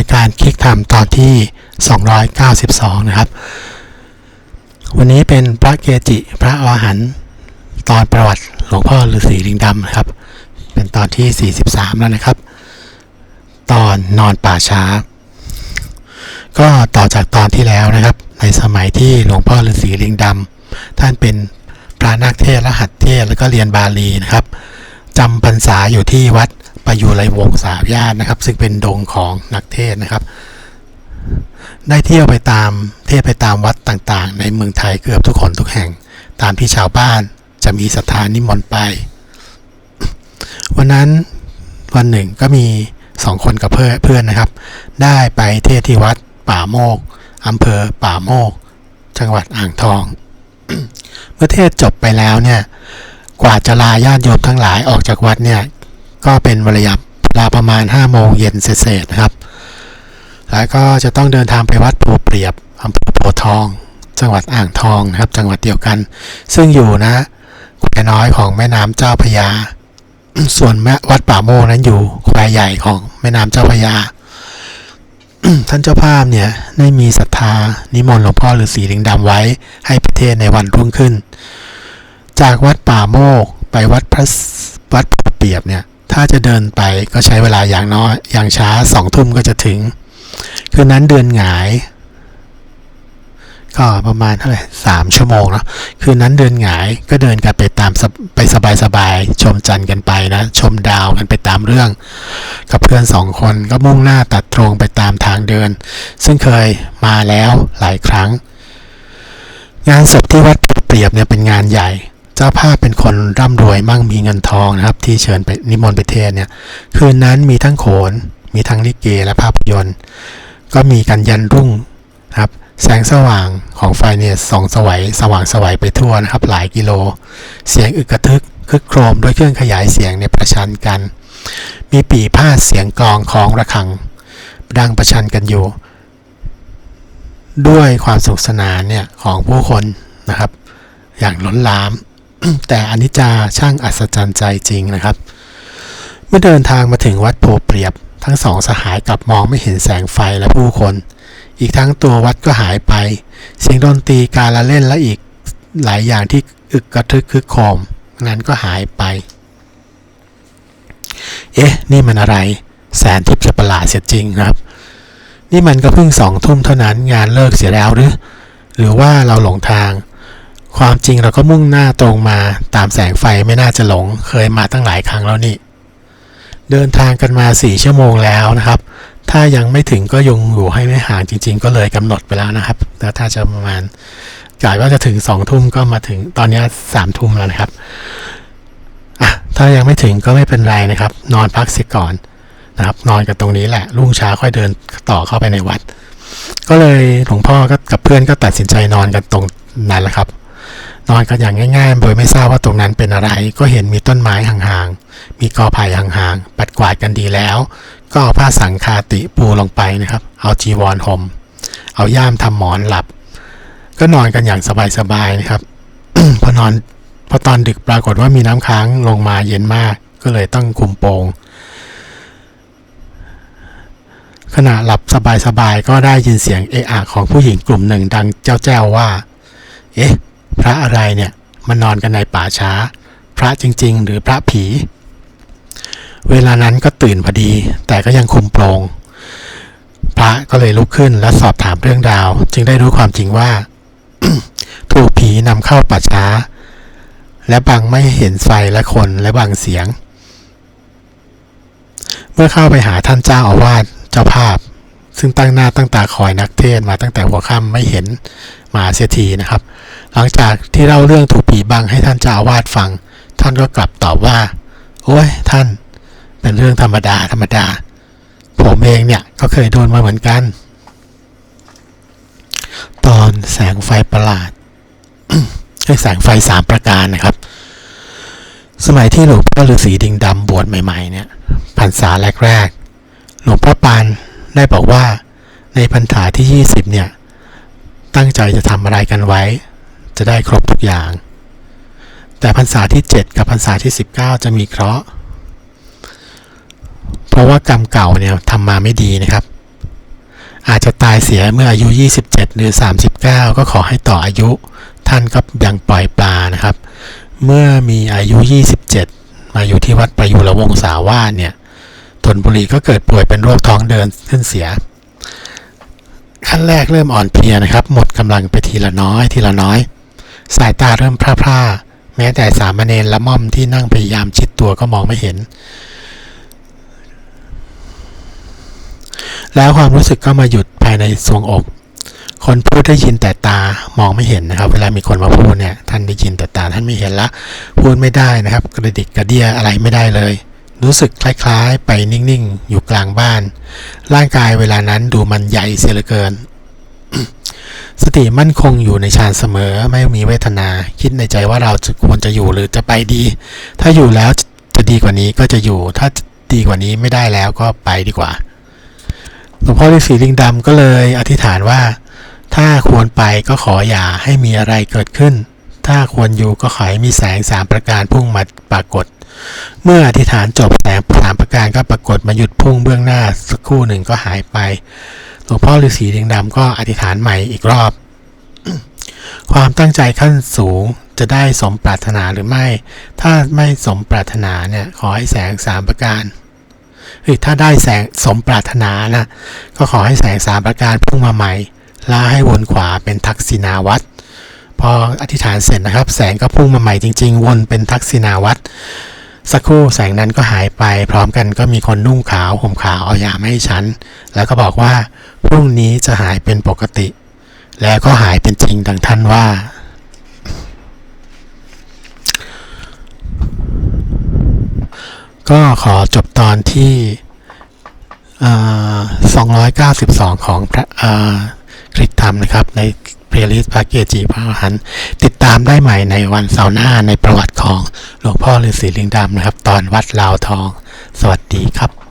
ายการคลิกทำตอนที่ 292 นะครับ วันนี้เป็นพระเกจิพระอรหันต์ตอนประวัติหลวงพ่อฤาษีลิงดำนะครับ เป็นตอนที่ 43 แล้วนะครับ ตอนนอนป่าช้า ก็ต่อจากตอนที่แล้วนะครับ ในสมัยที่หลวงพ่อฤาษีลิงดำท่านเป็นพระนักเทศและหัดเทศแล้วก็เรียนบาลีนะครับจำพรรษาอยู่ที่วัด ไประยุไรวงศาญาตินะครับ ซึ่งเป็นดงของนักเทศนะครับ ได้เที่ยวไปตามเทศไปตามวัดต่างๆ ในเมืองไทยเกือบทุกคนทุกแห่ง ตามที่ชาวบ้านจะมีศรัทธานิมนต์ไป วันนั้นวันหนึ่งก็มีสองคนกับเพื่อนนะครับ ได้ไปเทศที่วัดป่าโมกอำเภอป่าโมก จังหวัดอ่างทอง เมื่อเทศจบไปแล้วเนี่ย กว่าจะลาญาติโยมทั้งหลายออกจากวัดเนี่ย ก็เป็นเวลาเวลาประมาณ 5 โมงเย็นเศษนะครับ แล้วก็จะต้องเดินทางไปวัดโพเปรียบอำเภอโพทอง จังหวัดอ่างทองนะครับ จังหวัดเดียวกัน ซึ่งอยู่นะแควน้อยของแม่น้ำเจ้าพยา ส่วนแม่วัดป่าโมกนั้นอยู่แควใหญ่ของแม่น้ำเจ้าพยา ท่านเจ้าภาพเนี่ยได้มีศรัทธานิมนต์หลวงพ่อฤาษีลิงดำไว้ให้ประเทศในวันรุ่งขึ้น จากวัดป่าโมกไปวัดพระวัดเปียบเนี่ย ถ้าจะเดินไปก็ใช้เวลาอย่างน้อยอย่างช้าสองทุ่มก็จะถึง คืนนั้นเดือนหงาย ก็ประมาณเท่าไหร่สามชั่วโมงเนาะคืนนั้นเดินหงายก็เดินกันไปตามไปสบายๆชมจันทร์กันไปนะ ชมดาวกันไปตามเรื่อง กับเพื่อนสองคนก็มุ่งหน้าตัดตรงไปตามทางเดิน ซึ่งเคยมาแล้วหลายครั้ง งานศพที่วัดเปรียบเนี่ยเป็นงานใหญ่ จ้าภาพเป็นคนร่ำรวยมั่งมีเงินทองนะครับ ที่เชิญไปนิมนต์ไปเทศเนี่ยคืนนั้นมีทั้งโขน มีทั้งลิเกและภาพยนตร์ ก็มีกันยันรุ่งนะครับแสงสว่างของไฟเนี่ยส่องสวัยสว่างสวัยไปทั่วนะครับ หลายกิโล เสียงอึกกระทึกคึกโครมด้วยเครื่องขยายเสียงเนี่ยประชันกัน มีปีพาดเสียงกลองของระฆัง ดังประชันกันอยู่ ด้วยความสนุกสนานเนี่ยของผู้คนนะครับ อย่างล้นหลาม แต่อนิจจาช่างอัศจรรย์ใจจริงนะครับ เมื่อเดินทางมาถึงวัดโพเปรียบ ทั้งสองสหายกลับมองไม่เห็นแสงไฟและผู้คน อีกทั้งตัววัดก็หายไป เสียงดนตรีการละเล่นและอีกหลายอย่างที่อึกกระทึกคึกโครมนั้นก็หายไป เอ๊ะ นี่มันอะไร แสนทิพย์จะประหลาดเสียจริงครับ นี่มันก็เพิ่งสองทุ่มเท่านั้นงานเลิกเสียแล้วหรือ หรือว่าเราหลงทาง ความจริงเราก็มุ่งหน้าตรงมาตามแสงไฟไม่น่าจะหลง เคยมาตั้งหลายครั้งแล้วนี่ เดินทางกันมาสี่ชั่วโมงแล้วนะครับ ถ้ายังไม่ถึงก็ยงอยู่ให้ไม่ห่างจริง ๆ ก็เลยกำหนดไปแล้วนะครับแล้วถ้าจะประมาณกะว่าจะถึงสองทุ่มก็มาถึงตอนนี้สามทุ่มแล้วนะครับอะถ้ายังไม่ถึงก็ไม่เป็นไรนะครับ นอนพักเสียก่อนนะครับ นอนกันตรงนี้แหละรุ่งเช้าค่อยเดินต่อเข้าไปในวัด ก็เลยหลวงพ่อก็กับเพื่อนก็ตัดสินใจนอนกันตรงนั้นแหละครับ นอนกันอย่างง่ายๆ โดยไม่ทราบว่าตรงนั้นเป็นอะไร ก็เห็นมีต้นไม้ห่างๆ มีกอไผ่ห่างๆ ปัดกวาดกันดีแล้ว ก็เอาผ้าสังคาติปูลงไปนะครับ เอาจีวรห่ม เอาย่ามทำหมอนหลับ ก็นอนกันอย่างสบายๆนะครับ พอนอนพอตอนดึกปรากฏว่ามีน้ำค้างลงมาเย็นมาก ก็เลยต้องคุมโปงขณะหลับสบายๆ ก็ได้ยินเสียงเอะอะของผู้หญิงกลุ่มหนึ่งดังเจ้าแจ้วว่า เอ๊ะ พระอะไรเนี่ยมันอนกันในป่าช้า พระจริง ๆ หรือพระผี เวลานั้นก็ตื่นพอดี แต่ก็ยังคุมโปรงพระก็เลยลุกขึ้นและสอบถามเรื่องราว จึงได้รู้ความจริงว่า ถูกผีนำเข้าป่าช้า และบังไม่เห็นไฟและคนและบังเสียง เมื่อเข้าไปหาท่านเจ้าอาวาสเจ้าภาพ ซึ่งตั้งหน้าตั้งตาคอยนักเทศมาตั้งแต่หัวค่ำไม่เห็นมาเสียทีนะครับ หลังจากที่เล่าเรื่องถูกผีบังให้ท่านเจ้าอาวาสฟัง ท่านก็กลับตอบว่า โอ้ยท่าน เป็นเรื่องธรรมดาธรรมดา ผมเองเนี่ยก็เคยโดนมาเหมือนกัน ตอนแสงไฟประหลาดเรียกแสงไฟสามประการนะครับ สมัยที่หลวงพ่อฤาษีดิงดำบวชใหม่ๆเนี่ยพรรษาแรกๆ หลวงพ่อปานได้บอกว่าในพรรษาที่ 20 เนี่ย ตั้งใจจะทำอะไรกันไว้ จะได้ครบทุกอย่าง แต่พรรษาที่ 7 กับพรรษาที่ 19 จะมีเคราะห์เพราะว่ากรรมเก่าเนี่ยทำมาไม่ดีนะครับ อาจจะตายเสียเมื่ออายุ 27 หรือ 39 ก็ขอให้ต่ออายุ ท่านก็ยังปล่อยปลานะครับ เมื่อมีอายุ 27 มาอยู่ที่วัดประยุรวงศาวาสเนี่ยทนบุรีก็เกิดป่วยเป็นโรคท้องเดินขึ้นเสีย ขั้นแรกเริ่มอ่อนเพลียนะครับ หมดกำลังไปทีละน้อยทีละน้อย สายตาเริ่มพร่าๆแม้แต่สามเณรละม่อมที่นั่งพยายามชิดตัวก็มองไม่เห็น แล้วความรู้สึกก็มาหยุดภายในทรวงอก คนพูดได้ยินแต่ตามองไม่เห็นนะครับ เวลามีคนมาพูดเนี่ยท่านได้ยินแต่ตาท่านไม่เห็นละพูดไม่ได้นะครับ กระดิกกระเดียอะไรไม่ได้เลยรู้สึกคล้ายๆ ไปนิ่งๆ อยู่กลางบ้าน ร่างกายเวลานั้นดูมันใหญ่เสียเหลือเกิน สติมั่นคงอยู่ในฌานเสมอไม่มีเวทนา คิดในใจว่าเราควรจะอยู่หรือจะไปดี ถ้าอยู่แล้วจะดีกว่านี้ก็จะอยู่ ถ้าดีกว่านี้ไม่ได้แล้วก็ไปดีกว่าหลวงพ่อฤาษีลิงดำก็เลยอธิษฐานว่า ถ้าควรไปก็ขออย่าให้มีอะไรเกิดขึ้น ถ้าควรอยู่ก็ขอให้มีแสงสามประการพุ่งมาปรากฏ เมื่ออธิษฐานจบแสงสามประการก็ปรากฏมาหยุดพุ่งเบื้องหน้าสักครู่หนึ่งก็หายไป ลวงพ่อฤาษีลิงดำก็อธิษฐานใหม่อีกรอบ ความตั้งใจขั้นสูงจะได้สมปรารถนาหรือไม่ ถ้าไม่สมปรารถนาเนี่ยขอให้แสงสามประการเฮ้ยถ้าได้แสงสมปรารถนานะ ก็ขอให้แสงสามประการพุ่งมาใหม่แลาให้วนขวาเป็นทักษิณาวัตรพออธิษฐานเสร็จนะครับ แสงก็พุ่งมาใหม่จริง ๆ วนเป็นทักษิณาวัตร สักครู่แสงนั้นก็หายไป พร้อมกันก็มีคนนุ่งขาวห่มขาวเอายามาให้ฉัน แล้วก็บอกว่า พรุ่งนี้จะหายเป็นปกติ แล้วก็หายเป็นจริงดังท่านว่า ก็ขอจบตอนที่เอ่อ292 ของพระคริสธรรมนะครับใน เพลย์ลิสต์พระเกจิพระอรหันต์ติดตามได้ใหม่ในวันเสาร์หน้าในประวัติของหลวงพ่อฤาษีลิงดำนะครับ ตอนวัดลาวทอง สวัสดีครับ